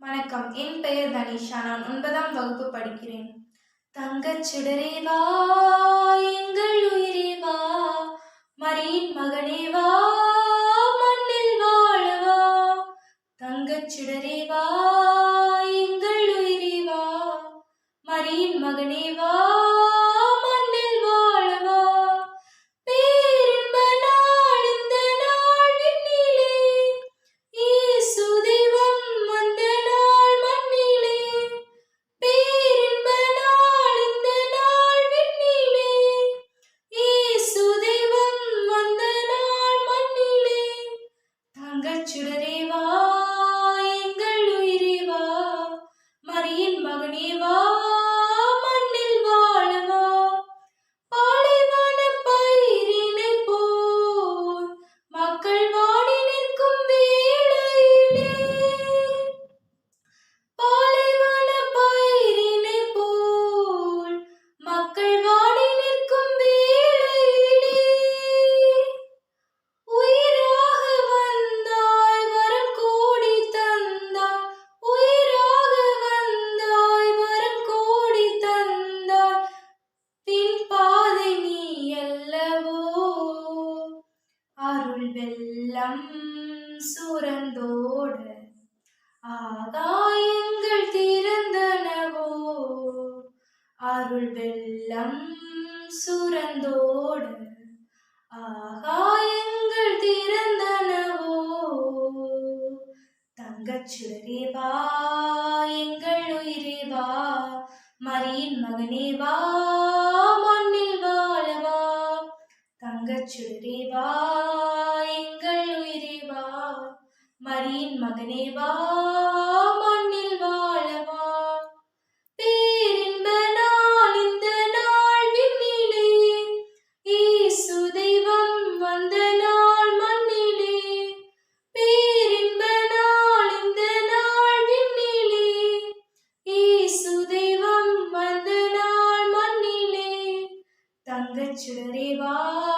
வணக்கம். என் பெயர் தனிஷா. நான் ஒன்பதாம் வகுப்பு படிக்கிறேன். தங்கச் சுடரே வா எங்கள் உயிரேவா மரியின் மகனே வா மண்ணில் வாழவா தங்கச் சுடரே வா எங்கள் உயிரேவா மரியின் மகனே தங்கச் சுடரே எங்கள் உயிரேவா மரியின் மகனேவா வெள்ளம் சுரந்தோட ஆகாயங்கள் திறந்தனவோ? அருள் வெள்ளம் சுரந்தோட ஆகாயங்கள் திறந்தனவோ? தங்கச் எங்கள் உயிரேவா மரியின் மகனேவா மண்ணில் வாழவா தங்கச் தாயின் மகனே வா மண்ணில் வாழவா பேரின்ப நாள் இந்த நாள் விண்ணிலே. ஈசு தெய்வம் வந்த நாள் மண்ணிலே. பேரின்ப நாள் இந்த நாள் விண்ணிலே. ஈசு தெய்வம் வந்த நாள் மண்ணிலே. தங்கச் சுடரே வா